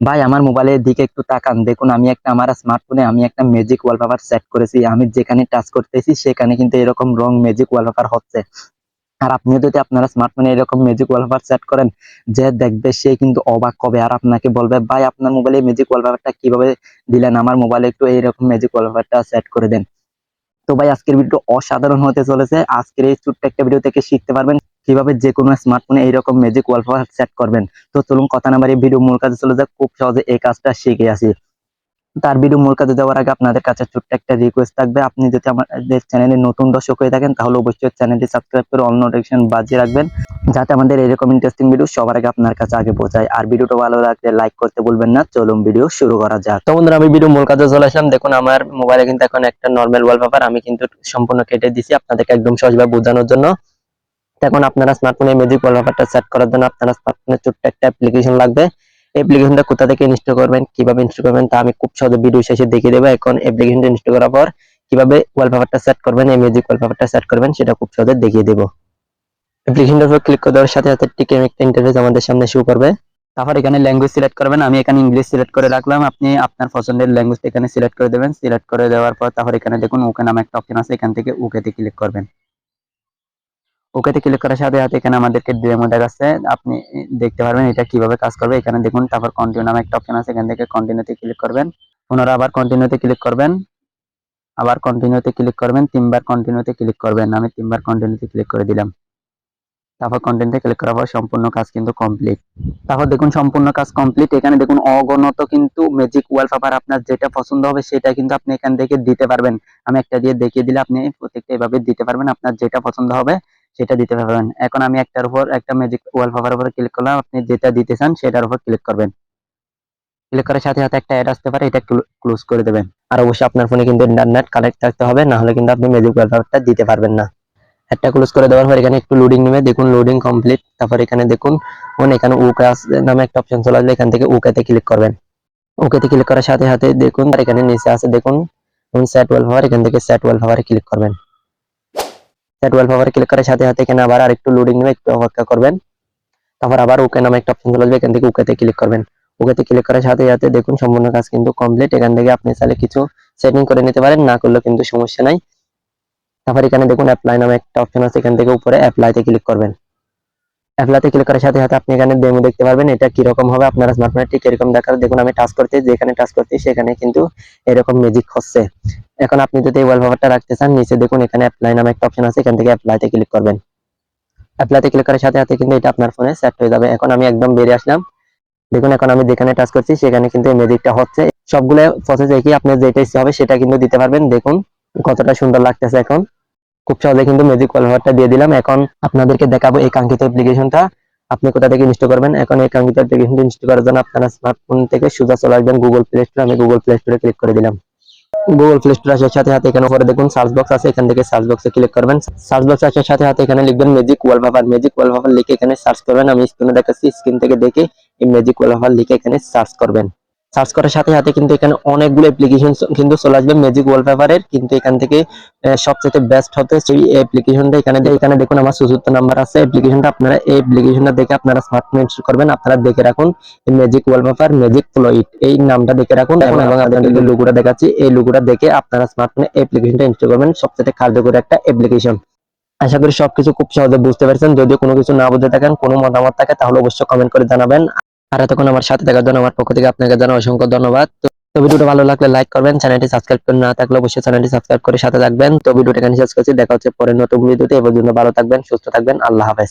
ভাই, আমার মোবাইলের দিকে একটু তাকান। দেখুন, আমি একটা, আমার স্মার্টফোনে আমি একটা ম্যাজিক ওয়ালপেপার সেট করেছি। আমি যেখানে টাচ করতেছি, সেখানে কিন্তু এরকম রং ম্যাজিক ওয়ালপেপার হচ্ছে। আর আপনি যদি আপনারা স্মার্টফোনে এরকম ম্যাজিক ওয়ালপেপার সেট করেন, যে দেখবে সে কিন্তু অবাক হবে। আর আপনাকে বলবে, ভাই, আপনার মোবাইলে ম্যাজিক ওয়ালপেপারটা কীভাবে দিলেন? আমার মোবাইলে একটু এইরকম ম্যাজিক ওয়ালপেপারটা সেট করে দেন। তো ভাই, আজকের ভিডিও অসাধারণ হতে চলেছে। আজকের এই ছোট্ট একটা ভিডিও থেকে শিখতে পারবেন। কীভাবে যে কোনো স্মার্টফোনে এইরকম ম্যাজিক ওয়ালপেপার সেট করবেন? তো চলুন কথা না বাড়িয়ে ভিডিও মূল কাজে চলে যাক। খুব সহজে এই কাজটা শিখে আসি। তার ভিডিও মূল কাজে যাওয়ার আগে আপনাদের কাছে ছোট্ট একটা রিকোয়েস্ট থাকবে। আপনি যদি আমাদের চ্যানেলে নতুন দর্শক হয়ে থাকেন, তাহলে অবশ্যই চ্যানেলটি সাবস্ক্রাইব করে অল নোটিফিকেশন বাজিয়ে রাখবেন। যাতে আমাদের এরকম ইন্টারেস্টিং ভিডিও সবার আগে আপনার কাছে আগে পৌঁছায়। আর ভিডিওটা ভালো লাগলে লাইক করতে বলবেন না। চলুন ভিডিও শুরু করা যাক। তো বন্ধুরা, আমি ভিডিও মূল কাজে চলে আসলাম। দেখুন, আমার মোবাইলে কিন্তু এখন একটা নর্মাল ওয়ালপেপার আমি কিন্তু সম্পূর্ণ কেটে দিছি আপনাদেরকে একদম সহজভাবে বোঝানোর জন্য। এখন আপনারা স্মার্টফোনে ম্যাজিক ওয়ালপেপারটা সেট করার জন্য আপনারা স্মার্টফোনে ছোট্ট একটা অ্যাপ্লিকেশন লাগবে। অ্যাপ্লিকেশনটা কোথা থেকে ইনস্টল করবেন, কীভাবে ইনস্টল করবেন তা আমি খুব সহজে ভিডিও শেষে দেখিয়ে দেবো। এখন অ্যাপ্লিকেশনটা ইনস্টল করার পর কীভাবে ওয়ালপেপারটা সেট করবেন, এই ম্যাজিক ওয়ালপেপারটা সেট করবেন, সেটা খুব সহজে দেখিয়ে দেবো। অ্যাপ্লিকেশনটার উপর ক্লিক করে দেওয়ার সাথে সাথে টিকে একটা ইন্টারফেস আমাদের সামনে শো করবে। তারপর এখানে ল্যাঙ্গুয়েজ সিলেক্ট করবেন, আমি এখানে ইংলিশ সিলেক্ট করে রাখলাম। আপনি আপনার পছন্দের ল্যাঙ্গুয়েজ এখানে সিলেক্ট করে দেবেন। সিলেক্ট করে দেওয়ার পর তারপর এখানে দেখুন ওকে নামে একটা অপশন আছে, এখান থেকে ওকেতে ক্লিক করবেন। ওকেতে ক্লিক করার সাথে সাথে এখানে আমাদেরকে ডেমো দেখাচ্ছে। আপনি দেখতে পারবেন এটা কীভাবে কাজ করবে। এখানে দেখুন, তারপর কন্টিনিউ নামে একটা অপশন আছে। এখান থেকে কন্টিনিউতে ক্লিক করবেন। পুনরায় আবার কন্টিনিউতে ক্লিক করবেন। আবার কন্টিনিউতে ক্লিক করবেন। তিনবার কন্টিনিউতে ক্লিক করবেন। আমি তিনবার কন্টিনিউতে ক্লিক করে দিলাম। তারপর কন্টেন্টে ক্লিক করার পর সম্পূর্ণ কাজ কিন্তু কমপ্লিট তারপর দেখুন, সম্পূর্ণ কাজ কমপ্লিট এখানে দেখুন, অগণত কিন্তু ম্যাজিক ওয়ালপেপার আপনার যেটা পছন্দ হবে, সেটা কিন্তু আপনি এখান থেকে দিতে পারবেন। আমি একটা দিয়ে দেখিয়ে দিলে আপনি প্রত্যেকটা এভাবে দিতে পারবেন। আপনার যেটা পছন্দ হবে সেটা দিতে পারবেন। এখন আমি একটার উপর একটা ম্যাজিক ওয়ালপেপার উপর ক্লিক করলাম, আপনি যেটা দিতে চান সেটার উপর ক্লিক করবেন। ক্লিক করার সাথে সাথে একটা অ্যাড আসতে পারে, এটা ক্লোজ করে দেবেন। আর অবশ্যই আপনার ফোনে কিন্তু ইন্টারনেট কানেক্ট থাকতে হবে, না হলে কিন্তু আপনি ম্যাজিক ওয়ালপেপারটা দিতে পারবেন না। একটা ক্লোজ করে দেওয়ার পর এখানে একটু লোডিং নেবে, দেখুন লোডিং কমপ্লিট তারপর এখানে দেখুন এখানে ওকে নামে একটা অপশন চলে আসবে, এখান থেকে ওকেতে ক্লিক করবেন। ওকেতে ক্লিক করার সাথে সাথে দেখুন এখানে নিচে আছে দেখুন সেট ওয়ালপেপার এখান থেকে সেট ওয়ালপেপারে ক্লিক করবেন। সেট আবার ক্লিক করার সাথে সাথে এখানে আবার আরেকটু লোডিং নেবে একটু অপেক্ষা করবেন। তারপর আবার ওকে নামে একটা অপশন চলে আসবে, এখান থেকে ওকেতে ক্লিক করবেন। ওকেতে ক্লিক করার সাথে সাথে দেখুন সম্পূর্ণ কাজ কিন্তু কমপ্লিট এখান থেকে আপনি চাইলে কিছু সেটিং করে নিতে পারেন, না করলেও কিন্তু সমস্যা নাই। তারপর এখানে দেখুন অ্যাপ্লাই নামে একটা অপশন আছে, এখান থেকে উপরে অ্যাপ্লাইতে ক্লিক করবেন। অ্যাপ্লাইতে ক্লিক করার সাথে সাথে আপনি এখানে ডেমো দেখতে পারবেন এটা কীরকম হবে, আপনার স্মার্টফোনে ঠিক এরকম দেখার দেখুন, আমি টাচ করতে, যেখানে টাচ করতে, সেখানে কিন্তু এরকম ম্যাজিক হচ্ছে। এখন আপনি যদি এই ওয়ালপেপারটা রাখতে চান, নিচে দেখুন, এখানে অ্যাপ্লাই নামে একটা অপশন আছে, এখান থেকে অ্যাপ্লাইতে ক্লিক করবেন। অ্যাপ্লাইতে ক্লিক করার সাথে সাথে কিন্তু এটা আপনার ফোনে সেট হয়ে যাবে। এখন আমি একদম বেরিয়ে আসলাম। দেখুন, এখন আমি যেখানে টাচ করছি, সেখানে কিন্তু এই ম্যাজিকটা হচ্ছে। সবগুলো প্রসেস একই, আপনার যেটা ইচ্ছে হবে, সেটা কিন্তু দিতে পারবেন। দেখুন, কতটা সুন্দর লাগতেছে এখন। খুব সহজে কিন্তু ম্যাজিক ওয়ালপেপারটা দিয়ে দিলাম। এখন আপনাদেরকে দেখাবো এই কাঙ্ক্ষিত অ্যাপ্লিকেশনটা আপনি কোথা থেকে ইনস্টল করবেন? এখন এই কাঙ্ক্ষিত অ্যাপ্লিকেশনটা ইনস্টল করার জন্য আপনারা স্মার্টফোন থেকে সোজা চলে আসবেন গুগল প্লে স্টোরে আমি গুগল প্লে স্টোরে ক্লিক করে দিলাম। গুগল প্লে স্টোর আসার সাথে সাথে এখানে উপরে দেখুন সার্চ বক্স আছে। এখান থেকে সার্চ বক্সে ক্লিক করবেন। সার্চ বক্স আসার সাথে সাথে এখানে লিখবেন ম্যাজিক ওয়ালপেপার ম্যাজিক ওয়ালপেপার লিখে এখানে সার্চ করবেন। আমি স্ক্রিনে দেখাচ্ছি। স্ক্রিন থেকে দেখে এই ম্যাজিক ওয়ালপেপার লিখে এখানে সার্চ করবেন। সার্চ করার সাথে সাথে কিন্তু এখানে অনেকগুলো অ্যাপ্লিকেশন কিন্তু চলে আসবে ম্যাজিক ওয়ালপেপারের কিন্তু এখান থেকে সবচেয়ে বেস্ট হতে সেই অ্যাপ্লিকেশনটা এখানে এখানে দেখুন আমার চতুর্থ নাম্বার আছে। অ্যাপ্লিকেশনটা আপনারা এই অ্যাপ্লিকেশনটা দেখে আপনারা স্মার্টফোন ইনস্টল করবেন। আপনারা দেখে রাখুন ম্যাজিক ওয়ালপেপার ম্যাজিক ফ্লোইট এই নামটা দেখে রাখুন। এবং আপনাদের লোগোটা দেখাচ্ছি এই লোগোটা দেখে আপনারা স্মার্টফোনে অ্যাপ্লিকেশনটা ইনস্টল করবেন। সবচেয়ে কার্যকরী একটা অ্যাপ্লিকেশন আশা করি সবকিছু খুব সহজে বুঝতে পারছেন। যদি কোনো কিছু না বুঝতে থাকেন কোনো মতামত থাকে তাহলে অবশ্যই কমেন্ট করে জানাবেন। আর এতক্ষণ আমার সাথে থাকার জন্য আমার পক্ষ থেকে আপনাকে জানা অসংখ্য ধন্যবাদ। তো ভিডিওটা ভালো লাগলে লাইক করবেন চ্যানেলটি সাবস্ক্রাইব করে না থাকলে অবশ্যই চ্যানেলটি সাবস্ক্রাইব করে সাথে থাকবেন। তো ভিডিওটা এখানে শেষ করছি, দেখা হচ্ছে পরে নতুন ভিডিওতে, এ পর্যন্ত ভালো থাকবেন, সুস্থ থাকবেন, আল্লাহ হাফেজ।